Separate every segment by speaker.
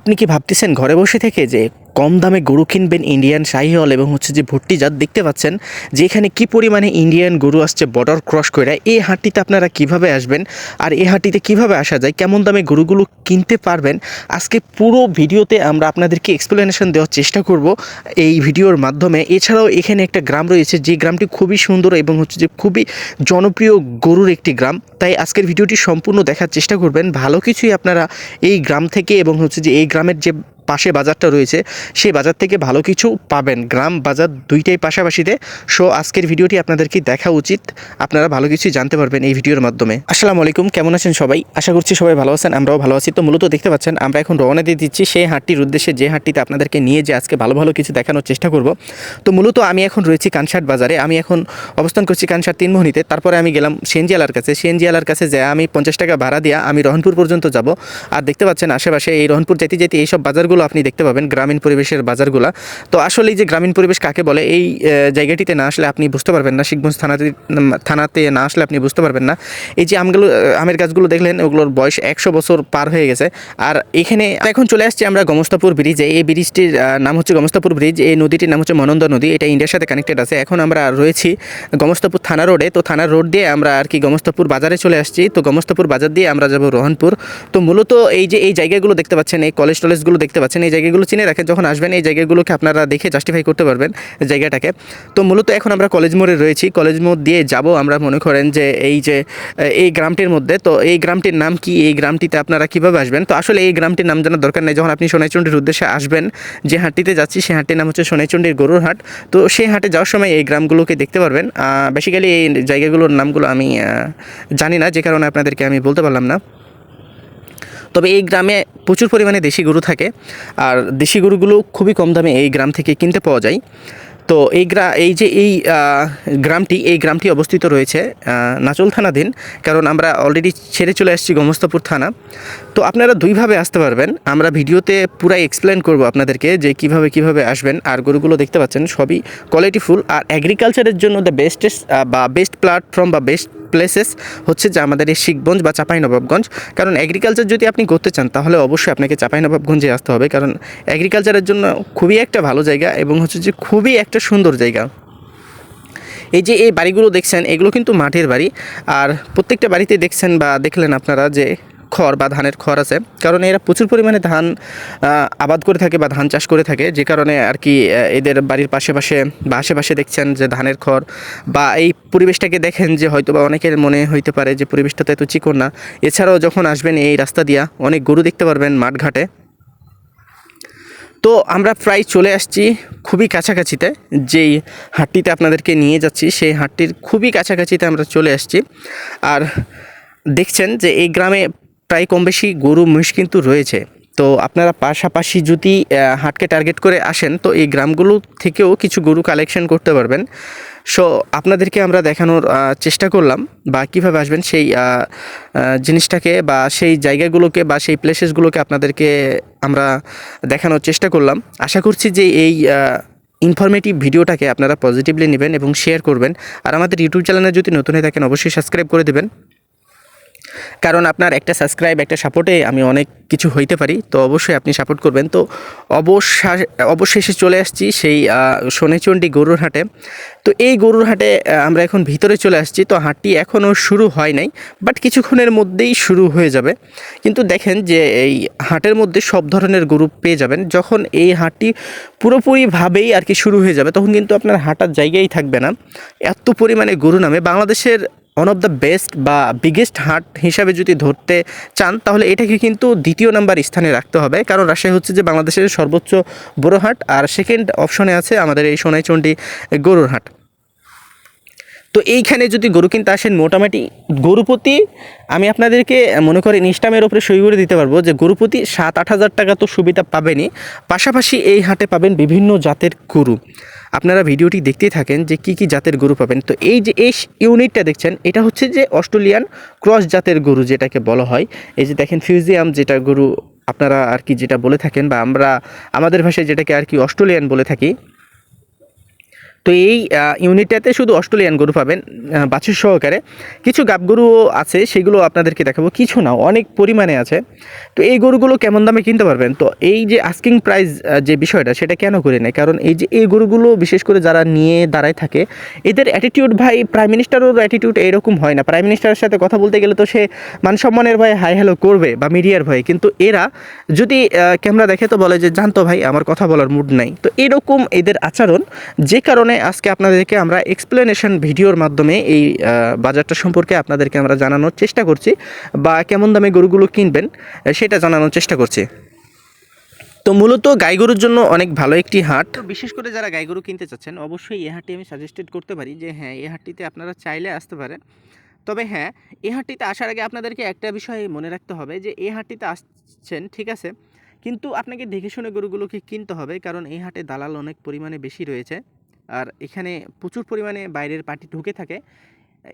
Speaker 1: আপনি কি ভাবতেছেন ঘরে বসে থেকে যে কম দামে গরু কিনবেন ইন্ডিয়ান শাহিওয়াল এবং হচ্ছে যে ভর্তি জাত দেখতে পাচ্ছেন, যে এখানে কী পরিমাণে ইন্ডিয়ান গরু আসছে বর্ডার ক্রস করে, এই হাটটিতে আপনারা কীভাবে আসবেন আর এই হাটটিতে কীভাবে আসা যায়, কেমন দামে গরুগুলো কিনতে পারবেন, আজকে পুরো ভিডিওতে আমরা আপনাদেরকে এক্সপ্লেনেশন দেওয়ার চেষ্টা করব এই ভিডিওর মাধ্যমে। এছাড়াও এখানে একটা গ্রাম রয়েছে, যে গ্রামটি খুবই সুন্দর এবং হচ্ছে যে খুবই জনপ্রিয় গরুর একটি গ্রাম। তাই আজকের ভিডিওটি সম্পূর্ণ দেখার চেষ্টা করবেন। ভালো কিছুই আপনারা এই গ্রাম থেকে এবং হচ্ছে যে এই গ্রামের যে পাশে বাজারটা রয়েছে, সেই বাজার থেকে ভালো কিছু পাবেন। গ্রাম বাজার দুইটাই পাশাপাশিতে। সো, আজকের ভিডিওটি আপনাদেরকে দেখা উচিত। আপনারা ভালো কিছুই জানতে পারবেন এই ভিডিওর মাধ্যমে। আসসালামু আলাইকুম, কেমন আছেন সবাই? আশা করছি সবাই ভালো আছেন, আমরাও ভালো আছি। তো মূলত দেখতে পাচ্ছেন, আমরা এখন রওনা দিয়ে দিচ্ছি সেই হাটটির উদ্দেশ্যে। যে হাটটিতে আপনাদেরকে নিয়ে যে আজকে ভালো ভালো কিছু দেখানোর চেষ্টা করব। তো মূলত আমি এখন রয়েছি কানসাট বাজারে। আমি এখন অবস্থান করছি কানসাট তিনমোহনীতে। তারপরে আমি গেলাম সেনজিয়ালার কাছে। সেনজিয়ালার কাছে যে আমি পঞ্চাশ টাকা ভাড়া দিয়া আমি রহনপুর পর্যন্ত যাব। আর দেখতে পাচ্ছেন আশেপাশে এই রহনপুর যেতে যেতে এইসব বাজারগুলো আপনি দেখতে পাবেন, গ্রামীণ পরিবেশের বাজারগুলো। তো আসলে এই যে গ্রামীণ পরিবেশ কাকে বলে, এই জায়গাটিতে না আসলে আপনি বুঝতে পারবেন না, শিখগঞ্জ থানাতে থানাতে না আসলে আপনি বুঝতে পারবেন না। এই যে আমগুলো আমের গাছগুলো দেখলেন, ওগুলোর বয়স একশো বছর পার হয়ে গেছে। আর এখানে এখন চলে আসছি আমরা গমস্তাপুর ব্রিজে এই ব্রিজটির নাম হচ্ছে গমস্তাপুর ব্রিজ এই নদীটির নাম হচ্ছে মনন্দ নদী, এটা ইন্ডিয়ার সাথে কানেক্টেড আছে। এখন আমরা রয়েছি গমস্তাপুর থানা রোডে তো থানা রোড দিয়ে আমরা আর কি গমস্তাপুর বাজারে চলে আসছি। তো গমস্তাপুর বাজার দিয়ে আমরা যাব রোহনপুর। তো মূলত এই যে, এই জায়গাগুলো দেখতে পাচ্ছেন, এই কলেজ টলেজগুলো দেখতে পাচ্ছেন, এই জায়গাগুলো চিনে রাখেন যখন আসবেন, এই জায়গাগুলোকে আপনারা দেখে জাস্টিফাই করতে পারবেন জায়গাটাকে। তো মূলত এখন আমরা কলেজ মোড়ে রয়েছি। কলেজ মোড় দিয়ে যাব আমরা, মনে করেন যে এই যে এই গ্রামটির মধ্যে। তো এই গ্রামটির নাম কি? এই গ্রামটিতে আপনারা কীভাবে আসবেন? তো আসলে এই গ্রামটির নাম জানার দরকার নেই। যখন আপনি সোনাইচন্ডির উদ্দেশ্যে আসবেন, যে হাটটিতে যাচ্ছি সেই হাটটির নাম হচ্ছে সোনাইচন্ডির গরুর হাট। তো সেই হাটে যাওয়ার সময় এই গ্রামগুলোকে দেখতে পারবেন। বেসিক্যালি এই জায়গাগুলোর নামগুলো আমি জানি না, যে কারণে আপনাদেরকে আমি বলতে পারলাম না। তবে এই গ্রামে প্রচুর পরিমাণে দেশি গরু থাকে আর দেশি গরুগুলো খুবই কম দামে এই গ্রাম থেকে কিনতে পাওয়া যায়। তো এই গ্রা, এই যে এই গ্রামটি এই গ্রামটি অবস্থিত রয়েছে নাচল থানাধীন কারণ আমরা অলরেডি ছেড়ে চলে আসছি গমস্তাপুর থানা। তো আপনারা দুইভাবে আসতে পারবেন। আমরা ভিডিওতে পুরাই এক্সপ্লেন করব আপনাদেরকে যে কীভাবে কীভাবে আসবেন, আর গরুগুলো দেখতে পাচ্ছেন সবই কোয়ালিটিফুল আর অ্যাগ্রিকালচারের জন্য দ্য বেস্টেস্ট বা বেস্ট প্ল্যাটফর্ম বা বেস্ট প্লেসেস হচ্ছে যে আমাদের এই শিখগঞ্জ বা চাঁপাইনবাবগঞ্জ। কারণ এগ্রিকালচার যদি আপনি করতে চান, তাহলে অবশ্যই আপনাকে চাঁপাইনবাবগঞ্জে আসতে হবে। কারণ এগ্রিকালচারের জন্য খুবই একটা ভালো জায়গা এবং হচ্ছে যে খুবই একটা সুন্দর জায়গা। এই যে এই বাড়িগুলো দেখছেন, এগুলো কিন্তু মাঠের বাড়ি। আর প্রত্যেকটা বাড়িতে দেখছেন বা দেখলেন আপনারা যে খড় বা ধানের খড় আছে। কারণ এরা প্রচুর পরিমাণে ধান আবাদ করে থাকে বা ধান চাষ করে থাকে। যে কারণে আর কি এদের বাড়ির পাশে পাশে বা আশেপাশে দেখছেন যে ধানের খড় বা এই পরিবেশটাকে দেখেন যে হয়তো বা অনেকের মনে হইতে পারে যে পরিবেশটা তো এত চিকন না। এছাড়াও যখন আসবেন এই রাস্তা দিয়া, অনেক গরু দেখতে পারবেন মাঠঘাটে। তো আমরা প্রায় চলে আসছি খুবই কাছাকাছিতে, যেই হাটটিতে আপনাদেরকে নিয়ে যাচ্ছি, সেই হাটটির খুবই কাছাকাছিতে আমরা চলে আসছি। আর দেখছেন যে এই গ্রামে প্রায় কম বেশি গরু, মহিষ কিন্তু রয়েছে। তো আপনারা পাশাপাশি যদি হাটকে টার্গেট করে আসেন, তো এই গ্রামগুলো থেকেও কিছু গরু কালেকশন করতে পারবেন। সো আপনাদেরকে আমরা দেখানোর চেষ্টা করলাম বা কীভাবে আসবেন সেই জিনিসটাকে বা সেই জায়গাগুলোকে বা সেই প্লেসেসগুলোকে আপনাদেরকে আমরা দেখানোর চেষ্টা করলাম। আশা করছি যে এই ইনফরমেটিভ ভিডিওটাকে আপনারা পজিটিভলি নেবেন এবং শেয়ার করবেন। আর আমাদের ইউটিউব চ্যানেলে যদি নতুন হয়ে থাকেন, অবশ্যই সাবস্ক্রাইব করে দেবেন। কারণ আপনার একটা সাবস্ক্রাইব একটা সাপোর্টে আমি অনেক কিছু হইতে পারি তো অবশ্যই আপনি সাপোর্ট করবেন। তো অবশ্যই অবশেষে চলে আসছি সেই আহ, গরুর হাটে। তো এই গরুর হাটে আমরা এখন ভিতরে চলে আসছি তো হাটটি এখনও শুরু হয় নাই বাট কিছুক্ষণের মধ্যেই শুরু হয়ে যাবে। কিন্তু দেখেন যে এই হাটের মধ্যে সব ধরনের গরু পেয়ে যাবেন যখন এই হাটটি পুরোপুরিভাবেই আর কি শুরু হয়ে যাবে তখন কিন্তু আপনার হাঁটার জায়গাই থাকবে না। এত পরিমাণে গরু নামে বাংলাদেশের ওয়ান অফ দ্য বেস্ট বা বিগেস্ট হাট হিসাবে যদি ধরতে চান, তাহলে এটাকে কিন্তু দ্বিতীয় নাম্বার স্থানে রাখতে হবে। কারণ রাজশাহী হচ্ছে যে বাংলাদেশের সর্বোচ্চ বড় হাট আর সেকেন্ড অপশনে আছে আমাদের এই সোনাইচন্ডী গরুর হাট তো এইখানে যদি গরু কিনতে আসেন, মোটামুটি গরুপতি আমি আপনাদেরকে মনে করি ইনস্টামের ওপরে সই করে দিতে পারব যে গরুপতি সাত, আট হাজার টাকা তো সুবিধা পাবেনই। পাশাপাশি এই হাটে পাবেন বিভিন্ন জাতের গরু। আপনারা ভিডিওটি দেখতেই থাকেন যে কি কি জাতের গরু পাবেন। তো এই যে এই ইউনিটটা দেখছেন, এটা হচ্ছে যে অস্ট্রেলিয়ান ক্রস জাতের গরু যেটাকে বলা হয়। এই যে দেখেন ফিউজিয়াম যেটা গরু, আপনারা আর কি যেটা বলে থাকেন বা আমরা, আমাদের ভাষায় যেটাকে আর কি অস্ট্রেলিয়ান বলে থাকি তো এই ইউনিটটাতে শুধু অস্ট্রেলিয়ান গরু পাবেন বাছুর সহকারে। কিছু গাব গরুও আছে, সেগুলো আপনাদেরকে দেখাবো। কিছু না, অনেক পরিমাণে আছে। তো এই গরুগুলো কেমন দামে কিনতে পারবেন? তো এই যে আস্কিং প্রাইস যে বিষয়টা, সেটা কেন করে নেয়? কারণ এই যে এই গরুগুলো, বিশেষ করে যারা নিয়ে দাঁড়ায় থাকে, এদের অ্যাটিটিউড ভাই প্রাইম মিনিস্টারের অ্যাটিটিউড এরকম হয় না। প্রাইম মিনিস্টারের সাথে কথা বলতে গেলে তো সে মান সম্মানের ভয়ে হাই হ্যালো করবে, বা মিডিয়ার ভয়ে। কিন্তু এরা যদি ক্যামেরা দেখে তো বলে যে, জানতো ভাই, আমার কথা বলার মুড নাই। তো এরকম এদের আচরণ, যে কারণে আজকে আপনাদেরকে আমরা এক্সপ্লেনেশন ভিডিওর মাধ্যমে এই বাজারটা সম্পর্কে আপনাদেরকে আমরা জানানোর চেষ্টা করছি বা কেমন দামে গরুগুলো কিনবেন সেটা জানানোর চেষ্টা করছি। তো মূলত গাই গরুর জন্য অনেক ভালো একটি হাট। বিশেষ করে যারা গাই গরু কিনতে চাচ্ছেন, অবশ্যই এই হাটটি আমি সাজেস্টেড করতে পারি যে হ্যাঁ এই হাটটিতে আপনারা চাইলে আসতে পারেন। তবে হ্যাঁ এই হাটটিতে আসার আগে আপনাদেরকে একটা বিষয় মনে রাখতে হবে যে, এই হাটটিতে আসছেন, ঠিক আছে? কিন্তু আপনাকে দেখে শুনে গরুগুলোকে কিনতে হবে, কারণ এই হাটে দালাল অনেক পরিমাণে বেশি রয়েছে। আর এখানে প্রচুর পরিমাণে বাইরের পার্টি ঢুকে থাকে।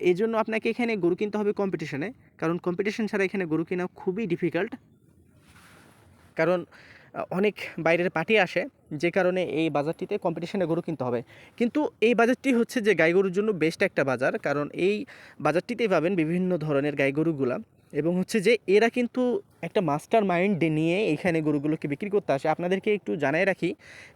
Speaker 1: এই জন্য আপনাকে এখানে গরু কিনতে হবে কম্পিটিশনে কারণ কম্পিটিশন ছাড়া এখানে গরু কেনা খুবই ডিফিকাল্ট কারণ অনেক বাইরের পার্টি আসে, যে কারণে এই বাজারটিতে কম্পিটিশনে গরু কিনতে হবে। কিন্তু এই বাজারটি হচ্ছে যে গাই গরুর জন্য বেস্ট একটা বাজার। কারণ এই বাজারটিতেই পাবেন বিভিন্ন ধরনের গাই গরুগুলা। এবং হচ্ছে যে এরা কিন্তু একটা মাস্টার মাইন্ড নিয়ে এখানে গরুগুলোকে বিক্রি করতে আসে। আপনাদেরকে একটু জানাই রাখি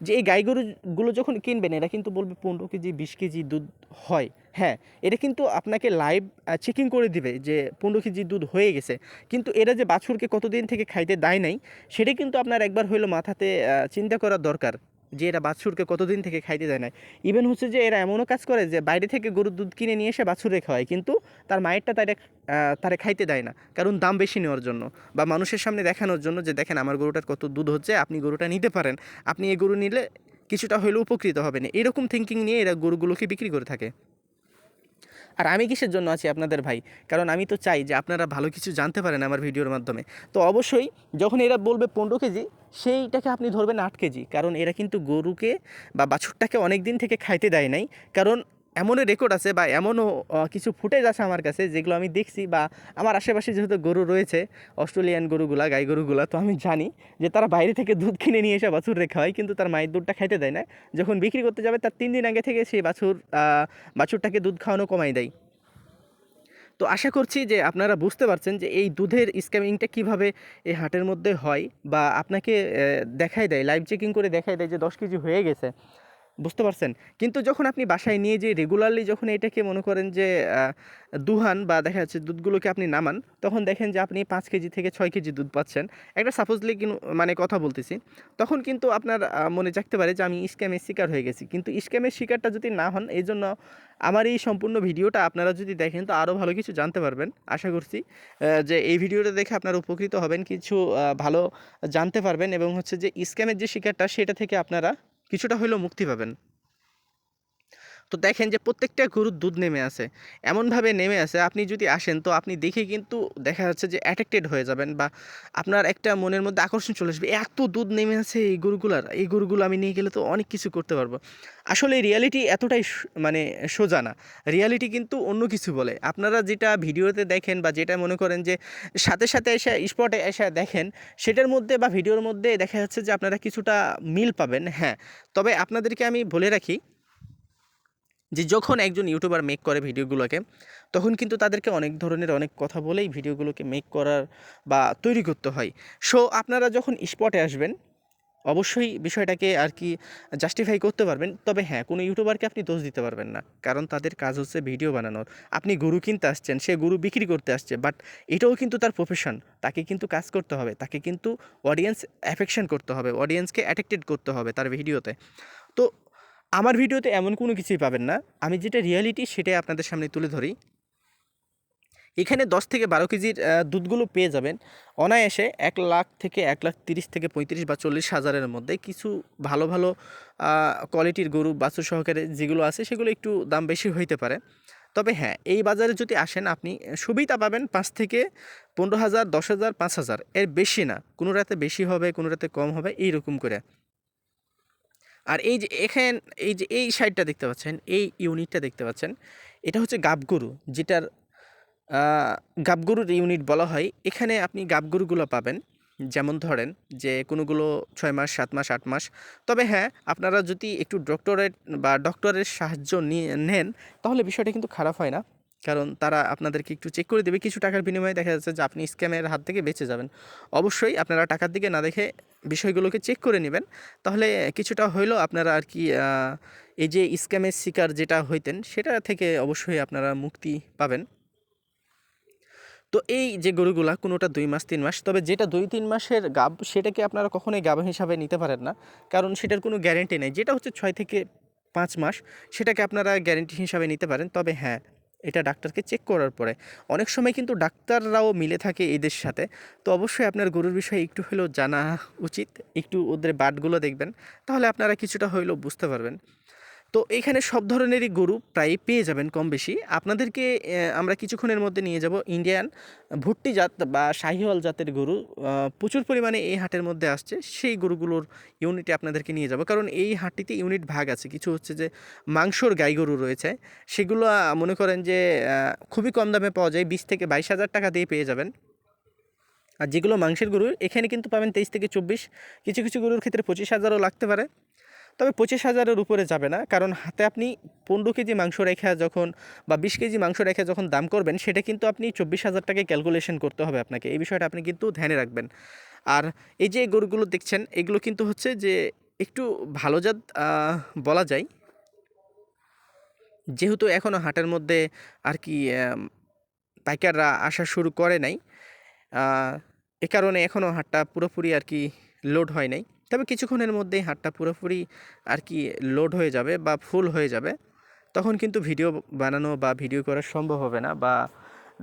Speaker 1: যে এই গাই গরুগুলো যখন কিনবেন, এরা কিন্তু বলবে পনেরো কেজি, বিশ কেজি দুধ হয়। হ্যাঁ এটা কিন্তু আপনাকে লাইভ চেকিং করে দিবে যে পনেরো কেজি দুধ হয়ে গেছে। কিন্তু এরা যে বাছুরকে কতদিন থেকে খাইতে দেয় নাই, সেটা কিন্তু আপনার একবার হইল মাথাতে চিন্তা করা দরকার। যে এরা বাছুরকে কতদিন থেকে খাইতে দেয় না ইভেন হচ্ছে যে এরা এমনও কাজ করে যে বাইরে থেকে গরুর দুধ কিনে নিয়ে এসে বাছুরে খাওয়ায়, কিন্তু তার মায়েরটা তারা তারে খাইতে দেয় না, কারণ দাম বেশি নেওয়ার জন্য বা মানুষের সামনে দেখানোর জন্য যে দেখেন আমার গরুটার কত দুধ হচ্ছে, আপনি গরুটা নিতে পারেন, আপনি এই গরু নিলে কিছুটা হলেও উপকৃত হবেন। এরকম থিঙ্কিং নিয়ে এরা গরুগুলোকে বিক্রি করে থাকে। আর আমি কিসের জন্য আছি আপনাদের ভাই? কারণ আমি তো চাই যে আপনারা ভালো কিছু জানতে পারেন আমার ভিডিওর মাধ্যমে। তো অবশ্যই যখন এরা বলবে পনেরো কেজি, সেইটাকে আপনি ধরবেন আট কেজি। কারণ এরা কিন্তু গরুকে বা বাছুরটাকে অনেক দিন থেকে খাইতে দেয় নাই। কারণ এমনও রেকর্ড আছে বা এমনও কিছু ফুটেজ আছে আমার কাছে যেগুলো আমি দেখছি বা আমার আশেপাশে যেহেতু গরু রয়েছে, অস্ট্রেলিয়ান গরুগুলা, গাই গরুগুলা, তো আমি জানি যে তারা বাইরে থেকে দুধ কিনে নিয়ে এসে বাছুর রেখা হয় কিন্তু তার মায়ের দুধটা খাইতে দেয় না। যখন বিক্রি করতে যাবে, তার তিন দিন আগে থেকে সেই বাছুর বাছুরটাকে দুধ খাওয়ানো কমাই দেয়। তো আশা করছি যে আপনারা বুঝতে পারছেন যে এই দুধের স্ক্যামিংটা কীভাবে এই হাটের মধ্যে হয় বা আপনাকে দেখাই দেয় লাইভ চেকিং করে দেখাই দেয় যে দশ কেজি হয়ে গেছে। বুঝতে পারছেন? কিন্তু যখন আপনি বাসায় নিয়ে যে রেগুলারলি যখন এটাকে মনে করেন যে দুহান বা দেখা যাচ্ছে দুধগুলোকে আপনি নামান, তখন দেখেন যে আপনি পাঁচ কেজি থেকে ছয় কেজি দুধ পাচ্ছেন। একটা সাপোজলি মানে কথা বলতেছি। তখন কিন্তু আপনার মনে জাগতে পারে যে আমি স্ক্যামের শিকার হয়ে গেছি। কিন্তু স্ক্যামের শিকারটা যদি না হন এই জন্য আমার এই সম্পূর্ণ ভিডিওটা আপনারা যদি দেখেন, তো আরও ভালো কিছু জানতে পারবেন। আশা করছি যে এই ভিডিওটা দেখে আপনারা উপকৃত হবেন, কিছু ভালো জানতে পারবেন এবং হচ্ছে যে স্ক্যামের যে শিকারটা, সেটা থেকে আপনারা কিছুটা হলেও মুক্তি পাবেন। তো দেখেন যে প্রত্যেকটা গরুর দুধ নেমে আসে, এমনভাবে নেমে আসে। আপনি যদি আসেন তো আপনি দেখে কিন্তু দেখা যাচ্ছে যে অ্যাট্রাক্টেড হয়ে যাবেন বা আপনার একটা মনের মধ্যে আকর্ষণ চলে আসবে, এত দুধ নেমে আছে এই গরুগুলার, এই গরুগুলো আমি নিয়ে গেলে তো অনেক কিছু করতে পারব। আসলে রিয়ালিটি এতটাই মানে সোজা না। রিয়ালিটি কিন্তু অন্য কিছু বলে। আপনারা যেটা ভিডিওতে দেখেন বা যেটা মনে করেন যে সাথে সাথে এসে স্পটে এসে দেখেন, সেটার মধ্যে বা ভিডিওর মধ্যে দেখা যাচ্ছে যে আপনারা কিছুটা মিল পাবেন হ্যাঁ। তবে আপনাদেরকে আমি বলে রাখি যে যখন একজন ইউটিউবার মেক করে ভিডিওগুলোকে, তখন কিন্তু তাদেরকে অনেক ধরনের অনেক কথা বলেই ভিডিওগুলোকে মেক করার বা তৈরি করতে হয়। সো আপনারা যখন স্পটে আসবেন, অবশ্যই বিষয়টাকে আর কি জাস্টিফাই করতে পারবেন। তবে হ্যাঁ কোনো ইউটিউবারকে আপনি দোষ দিতে পারবেন না। কারণ তাদের কাজ হচ্ছে ভিডিও বানানোর। আপনি গরু কিনতে আসছেন, সে গরু বিক্রি করতে আসছে বাট এটাও কিন্তু তার প্রফেশন তাকে কিন্তু কাজ করতে হবে। তাকে কিন্তু অডিয়েন্স অ্যাফেকশন করতে হবে। অডিয়েন্সকে অ্যাট্রাক্টেড করতে হবে তার ভিডিওতে তো আমার ভিডিওতে এমন কোনো কিছুই পাবেন না। আমি যেটা রিয়ালিটি সেটাই আপনাদের সামনে তুলে ধরি। এখানে দশ থেকে বারো কেজির দুধগুলো পেয়ে যাবেন। অনায়াসে এক লাখ থেকে এক লাখ তিরিশ থেকে পঁয়ত্রিশ বা চল্লিশ হাজারের মধ্যে কিছু ভালো ভালো কোয়ালিটির গরু, বাছুর সহকারে যেগুলো আছে সেগুলো একটু দাম বেশি হইতে পারে। তবে হ্যাঁ এই বাজারে যদি আসেন আপনি, সুবিধা পাবেন পাঁচ থেকে পনেরো হাজার, দশ হাজার, পাঁচ হাজার। এর বেশি না। কোনো রাতে বেশি হবে, কোনো রাতে কম হবে এই রকম করে। আর এই যে এখান, এই যে এই সাইডটা দেখতে পাচ্ছেন, এই ইউনিটটা দেখতে পাচ্ছেন, এটা হচ্ছে গাবগরু, যেটার গাবগরুর ইউনিট বলা হয়। এখানে আপনি গাবগরুগুলো পাবেন, যেমন ধরেন যে কোনোগুলো ছয় মাস, সাত মাস, আট মাস। তবে হ্যাঁ আপনারা যদি একটু ডক্টরেট বা ডক্টরের সাহায্য নিয়ে, নেন, তাহলে বিষয়টা কিন্তু খারাপ হয় না। কারণ তারা আপনাদেরকে একটু চেক করে দেবে। কিছু টাকার বিনিময়ে দেখা যাচ্ছে যে আপনি স্ক্যামের হাত থেকে বেঁচে যাবেন। অবশ্যই আপনারা টাকার দিকে না দেখে বিষয়গুলোকে চেক করে নেবেন। তাহলে কিছুটা হইলেও আপনারা আর কি এই যে স্ক্যামের শিকার যেটা হইতেন, সেটা থেকে অবশ্যই আপনারা মুক্তি পাবেন। তো এই যে গরুগুলা, কোনোটা দুই মাস, তিন মাস, তবে যেটা দুই, তিন মাসের গাব, সেটাকে আপনারা কখনোই গাব হিসাবে নিতে পারেন না। কারণ সেটার কোনো গ্যারেন্টি নেই। যেটা হচ্ছে ছয় থেকে পাঁচ মাস, সেটাকে আপনারা গ্যারেন্টি হিসাবে নিতে পারেন। তবে হ্যাঁ এটা ডাক্তারকে চেক করার পরে। অনেক সময় কিন্তু ডাক্তাররাও মিলে থাকে এদের সাথে। তো অবশ্যই আপনার গরুর বিষয়ে একটু হলেও জানা উচিত। একটু ওদের বাটগুলো দেখবেন। তাহলে আপনারা কিছুটা হইলেও বুঝতে পারবেন। তো এখানে সব ধরনেরই গরু প্রায় পেয়ে যাবেন কম বেশি আপনাদেরকে আমরা কিছুক্ষণের মধ্যে নিয়ে যাব ইন্ডিয়ান ভুট্টি জাত বা শাহিওয়াল জাতের গরু। প্রচুর পরিমাণে এই হাটের মধ্যে আসছে। সেই গরুগুলোর ইউনিটে আপনাদেরকে নিয়ে যাব। কারণ এই হাটটিতে ইউনিট ভাগ আছে। কিছু হচ্ছে যে মাংসর গাই গরু রয়েছে। সেগুলো মনে করেন যে খুবই কম দামে পাওয়া যায়। বিশ থেকে বাইশ হাজার টাকা দিয়ে পেয়ে যাবেন। আর যেগুলো মাংসের গরু, এখানে কিন্তু পাবেন তেইশ থেকে চব্বিশ। কিছু কিছু গরুর ক্ষেত্রে পঁচিশ হাজারও লাগতে পারে। তবে পঁচিশ হাজারের উপরে যাবে না। কারণ হাতে আপনি পনেরো কেজি মাংস রেখে যখন বা বিশ কেজি মাংস রেখে যখন দাম করবেন, সেটা কিন্তু আপনি চব্বিশ হাজার টাকায় ক্যালকুলেশন করতে হবে আপনাকে। এই বিষয়টা আপনি কিন্তু ধ্যানে রাখবেন। আর এই যে গরুগুলো দেখছেন, এগুলো কিন্তু হচ্ছে যে একটু ভালো জাত বলা যায়। যেহেতু এখনও হাটের মধ্যে আর কি পাইকাররা আসা শুরু করে নাই এ কারণে এখনও হাটটা পুরোপুরি আর কি লোড হয় নাই। তবে কিছুক্ষণের মধ্যেই হাটটা পুরোপুরি আর কি লোড হয়ে যাবে বা ফুল হয়ে যাবে। তখন কিন্তু ভিডিও বানানো বা ভিডিও করা সম্ভব হবে না বা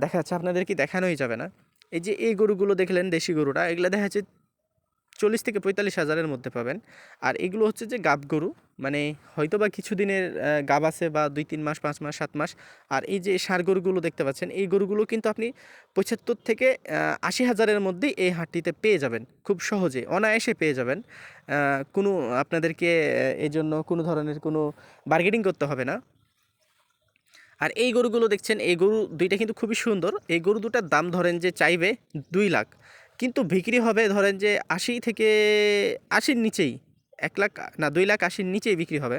Speaker 1: দেখা যাচ্ছে আপনাদেরকে দেখানোই যাবে না। এই যে এই গরুগুলো দেখলেন দেশি গরুটা এগুলো দেখা যাচ্ছে চল্লিশ থেকে পঁয়তাল্লিশ হাজারের মধ্যে পাবেন। আর এগুলো হচ্ছে যে গাব গরু মানে হয়তো বা কিছুদিনের গাব আছে বা দুই, তিন মাস, পাঁচ মাস, সাত মাস। আর এই যে সার গরুগুলো দেখতে পাচ্ছেন, এই গরুগুলো কিন্তু আপনি পঁচাত্তর থেকে আশি হাজারের মধ্যেই এই হাটটিতে পেয়ে যাবেন, খুব সহজে, অনায়াসে পেয়ে যাবেন। কোনো আপনাদেরকে এই জন্য কোনো ধরনের কোনো বার্গেনিং করতে হবে না। আর এই গরুগুলো দেখছেন, এই গরু দুইটা কিন্তু খুবই সুন্দর। এই গরু দুটার দাম ধরেন যে চাইবে দুই লাখ। কিন্তু বিক্রি হবে ধরেন যে আশি থেকে আশির নিচেই, এক লাখ, না দুই লাখ আশির নিচেই বিক্রি হবে।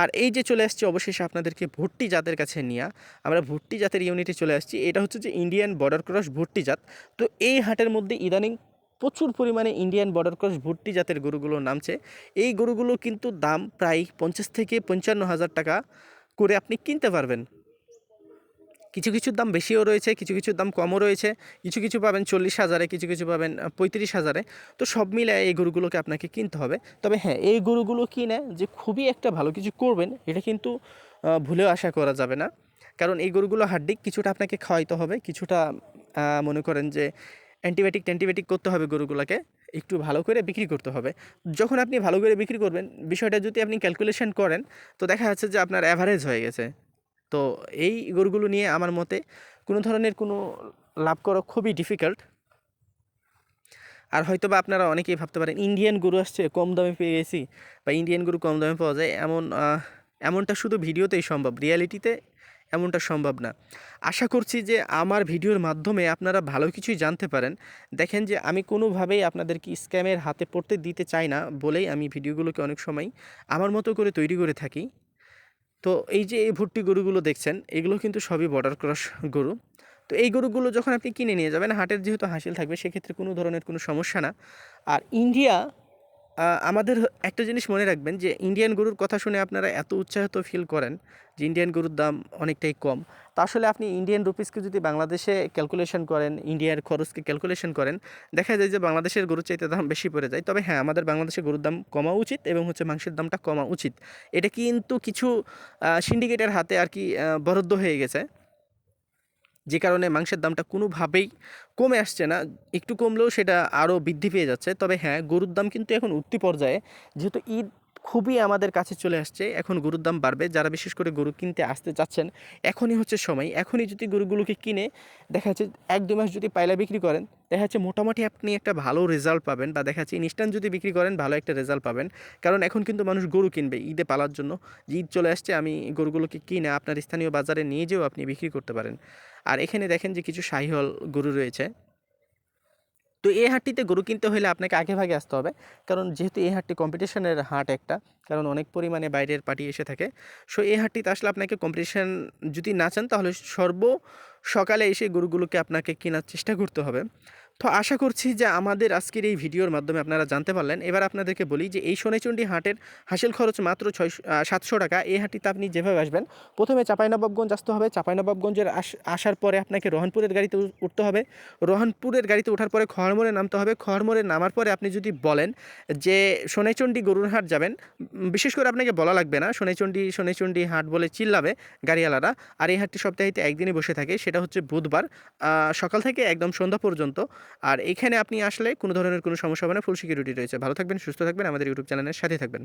Speaker 1: আর এই যে চলে আসছে অবশেষে আপনাদেরকে ভুট্টি জাতের কাছে নিয়ে, আমরা ভুট্টি জাতের ইউনিটে চলে আসছি। এটা হচ্ছে যে ইন্ডিয়ান বর্ডার ক্রস ভুট্টি জাত। তো এই হাটের মধ্যে ইদানিং প্রচুর পরিমাণে ইন্ডিয়ান বর্ডার ক্রস ভুট্টি জাতের গরুগুলো নামছে। এই গরুগুলো কিন্তু দাম প্রায় পঞ্চাশ থেকে পঞ্চান্ন হাজার টাকা করে আপনি কিনতে পারবেন। কিছু কিছুর দাম বেশিও রয়েছে, কিছু কিছুর দাম কমও রয়েছে, কিছু কিছু পাবেন চল্লিশ হাজারে, কিছু কিছু পাবেন পঁয়ত্রিশ হাজারে। তো সব মিলে এই গরুগুলোকে আপনাকে কিনতে হবে। তবে হ্যাঁ এই গরুগুলো কিনে যে খুবই একটা ভালো কিছু করবেন, এটা কিন্তু ভুলেও আশা করা যাবে না। কারণ এই গরুগুলো হাড্ডি কিছুটা আপনাকে খাওয়াইতে হবে, কিছুটা মনে করেন যে অ্যান্টিবায়োটিক ট্যান্টিবায়োটিক করতে হবে গরুগুলোকে, একটু ভালো করে বিক্রি করতে হবে। যখন আপনি ভালো করে বিক্রি করবেন, বিষয়টা যদি আপনি ক্যালকুলেশন করেন, তো দেখা যাচ্ছে যে আপনার অ্যাভারেজ হয়ে গেছে। তো এই গরুগুলো নিয়ে আমার মতে কোনো ধরনের কোনো লাভ করা খুবই ডিফিকাল্ট আর হয়তো বা আপনারা অনেকেই ভাবতে পারেন ইন্ডিয়ান গরু আসছে, কম দামে পেয়ে গেছি বা ইন্ডিয়ান গরু কম দামে পাওয়া যায়, এমন এমনটা শুধু ভিডিওতেই সম্ভব রিয়ালিটিতে এমনটা সম্ভব না। আশা করছি যে আমার ভিডিওর মাধ্যমে আপনারা ভালো কিছুই জানতে পারেন। দেখেন যে আমি কোনোভাবেই আপনাদেরকে স্ক্যামের হাতে পড়তে দিতে চাই না বলেই আমি ভিডিওগুলোকে অনেক সময় আমার মতো করে তৈরি করে থাকি। তো এই যে এই ভুট্টি গরুগুলো দেখছেন, এগুলো কিন্তু সবই বর্ডার ক্রস গরু। তো এই গরুগুলো যখন আপনি কিনে নিয়ে যাবেন, হাটের যেহেতু হাসিল থাকবে, সেক্ষেত্রে কোনো ধরনের কোনো সমস্যা না। আর ইন্ডিয়া আমাদের একটা জিনিস মনে রাখবেন যে ইন্ডিয়ান গরুর কথা শুনে আপনারা এত উৎসাহিত ফিল করেন যে ইন্ডিয়ান গরুর দাম অনেকটাই কম। তা আসলে আপনি ইন্ডিয়ান রুপিসকে যদি বাংলাদেশে ক্যালকুলেশন করেন ইন্ডিয়ার খরচকে ক্যালকুলেশন করেন, দেখা যায় যে বাংলাদেশের গরুর চাইতে দাম বেশি পড়ে যায়। তবে হ্যাঁ আমাদের বাংলাদেশের গরুর দাম কমা উচিত এবং হচ্ছে মাংসের দামটা কমা উচিত। এটা কিন্তু কিছু সিন্ডিকেটের হাতে আর কি বরাদ্দ হয়ে গেছে। যে কারণে মাংসের দামটা কোনোভাবেই কমে আসছে না, একটু কমলেও সেটা আরও বৃদ্ধি পেয়ে যাচ্ছে। তবে হ্যাঁ গরুর দাম কিন্তু এখন উঠতি পর্যায়ে। যেহেতু ঈদ খুবই আমাদের কাছে চলে আসছে। এখন গরুর দাম বাড়বে। যারা বিশেষ করে গরু কিনতে আসতে চাচ্ছেন, এখনই হচ্ছে সময়। এখনই যদি গরুগুলোকে কিনে, দেখা যাচ্ছে এক দু মাস যদি পায়লা বিক্রি করেন, দেখা যাচ্ছে মোটামুটি আপনি একটা ভালো রেজাল্ট পাবেন বা দেখা যাচ্ছে ইনস্ট্যান্ট যদি বিক্রি করেন, ভালো একটা রেজাল্ট পাবেন। কারণ এখন কিন্তু মানুষ গরু কিনবে ঈদে পালার জন্য। যে ঈদ চলে আসছে, আমি গরুগুলোকে কিনে আপনার স্থানীয় বাজারে নিয়ে যেও আপনি বিক্রি করতে পারেন। আর এখানে দেখেন যে কিছু শাহিহল গরু রয়েছে। তো এই হাটটিতে গরু কিনতে হলে আপনাকে আগে ভাগে আসতে হবে। কারণ যেহেতু এই হাটটি কম্পিটিশনের হাট একটা, কারণ অনেক পরিমাণে বাইরের পার্টি এসে থাকে। সো এই হাটটিতে আসলে আপনাকে কম্পিটিশান যদি না চান, তাহলে সর্ব সকালে এসে গরুগুলোকে আপনাকে কেনার চেষ্টা করতে হবে। তো আশা করছি যে আমাদের আজকের এই ভিডিওর মাধ্যমে আপনারা জানতে পারলেন। এবার আপনাদেরকে বলি যে এই সোনাইচন্ডী হাটের হাসিল খরচ মাত্র ছয় সাতশো টাকা। এই হাটটিতে আপনি যেভাবে আসবেন, প্রথমে চাঁপাইনবাবগঞ্জ আসতে হবে। চাঁপাইনবাবগঞ্জের আস- আসার পরে আপনাকে রোহানপুরের গাড়িতে উঠতে হবে। রোহানপুরের গাড়িতে ওঠার পরে খড়মোড়ে নামতে হবে। খড়মোড়ে নামার পরে আপনি যদি বলেন যে সোনাইচন্ডী গরুর হাট যাবেন বিশেষ করে আপনাকে বলা লাগবে না সোনাইচন্ডী সোনাইচন্ডী হাট বলে চিল্লাবে গাড়িওয়ালারা। আর এই হাটটি সপ্তাহে একদিনই বসে থাকে, সেটা হচ্ছে বুধবার সকাল থেকে একদম সন্ধ্যা পর্যন্ত। আর এখানে আপনি আসলে কোনো ধরনের কোনো সমস্যা হবে না ফুল সিকিউরিটি রয়েছে। ভালো থাকবেন, সুস্থ থাকবেন, আমাদের ইউটিউব চ্যানেলের সাথে থাকবেন।